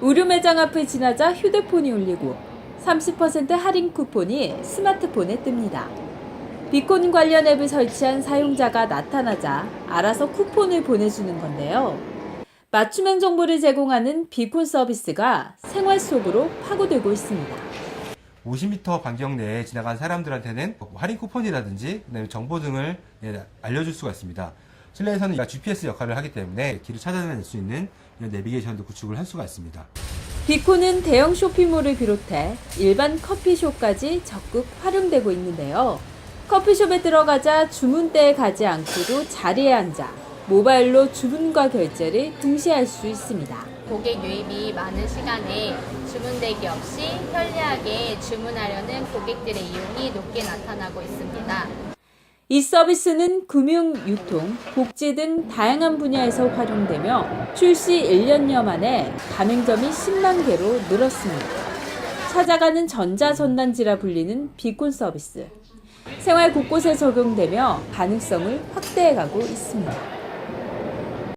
의류 매장 앞을 지나자 휴대폰이 울리고 30% 할인 쿠폰이 스마트폰에 뜹니다. 비콘 관련 앱을 설치한 사용자가 나타나자 알아서 쿠폰을 보내주는 건데요. 맞춤형 정보를 제공하는 비콘 서비스가 생활 속으로 파고들고 있습니다. 50m 반경 내에 지나간 사람들한테는 뭐 할인 쿠폰이라든지 정보 등을 예, 알려줄 수가 있습니다. 실내에서는 GPS 역할을 하기 때문에 길을 찾아낼 수 있는 이런 내비게이션도 구축을 할 수가 있습니다. 비콘은 대형 쇼핑몰을 비롯해 일반 커피숍까지 적극 활용되고 있는데요. 커피숍에 들어가자 주문대에 가지 않고도 자리에 앉아 모바일로 주문과 결제를 동시에 할수 있습니다. 고객 유입이 많은 시간에 주문 대기 없이 편리하게 주문하려는 고객들의 이용이 높게 나타나고 있습니다. 이 서비스는 금융, 유통, 복지 등 다양한 분야에서 활용되며 출시 1년여 만에 가맹점이 10만 개로 늘었습니다. 찾아가는 전자전단지라 불리는 비콘 서비스. 생활 곳곳에 적용되며 가능성을 확대해가고 있습니다.